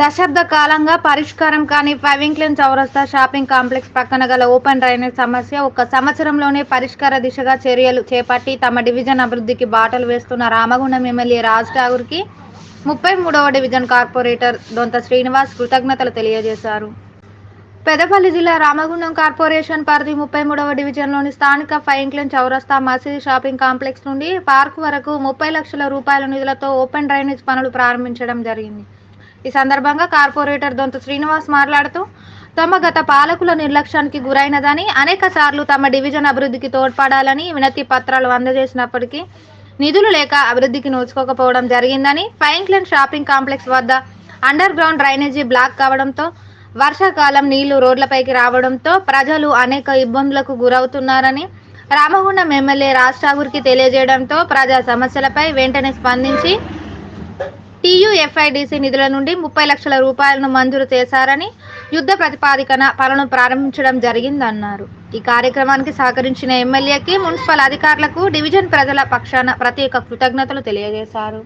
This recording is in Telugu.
దశాబ్ద కాలంగా పరిష్కారం కాని పవింక్లన్ చౌరస్తా షాపింగ్ కాంప్లెక్స్ పక్కన గల ఓపెన్ డ్రైనేజ్ సమస్య ఒక సంవత్సరంలోనే పరిష్కార దిశగా చర్యలు చేపట్టి తమ డివిజన్ అభివృద్ధికి బాటలు వేస్తున్న రామగుండం ఎమ్మెల్యే రాజ్ ఠాగూర్కి ముప్పై మూడవ డివిజన్ కార్పొరేటర్ దొంత శ్రీనివాస్ కృతజ్ఞతలు తెలియజేశారు. పెదపల్లి జిల్లా రామగుండం కార్పొరేషన్ పరిధి ముప్పై మూడవ డివిజన్లోని స్థానిక ఫైంక్లన్ చౌరస్తా మసీద్ షాపింగ్ కాంప్లెక్స్ నుండి పార్క్ వరకు ముప్పై లక్షల రూపాయల నిధులతో ఓపెన్ డ్రైనేజ్ పనులు ప్రారంభించడం జరిగింది. ఈ సందర్భంగా కార్పొరేటర్ దొంత శ్రీనివాస్ మాట్లాడుతూ తమ గత పాలకుల నిర్లక్ష్యానికి గురైనదని అనేక సార్లు తమ డివిజన్ అభివృద్ధికి తోడ్పడాలని వినతి పత్రాలు అందజేసినప్పటికీ నిధులు లేక అభివృద్ధికి నోచుకోకపోవడం జరిగిందని ఫైన్క్లెన్ షాపింగ్ కాంప్లెక్స్ వద్ద అండర్ గ్రౌండ్ డ్రైనేజీ బ్లాక్ కావడంతో వర్షాకాలం నీళ్ళు రోడ్లపైకి రావడంతో ప్రజలు అనేక ఇబ్బందులకు గురవుతున్నారని రామగుండం ఎమ్మెల్యే రాజ్ ఠాగూర్కి తెలియజేయడంతో ప్రజా సమస్యలపై వెంటనే స్పందించి టీయూఎఫ్ఐడిసి నిధుల నుండి ముప్పై లక్షల రూపాయలను మంజూరు చేశారని యుద్ధ ప్రతిపాదికన పనులను ప్రారంభించడం జరిగిందన్నారు. ఈ కార్యక్రమానికి సహకరించిన ఎమ్మెల్యేకి మున్సిపల్ అధికారులకు డివిజన్ ప్రజల పక్షాన ప్రత్యేక కృతజ్ఞతలు తెలియజేశారు.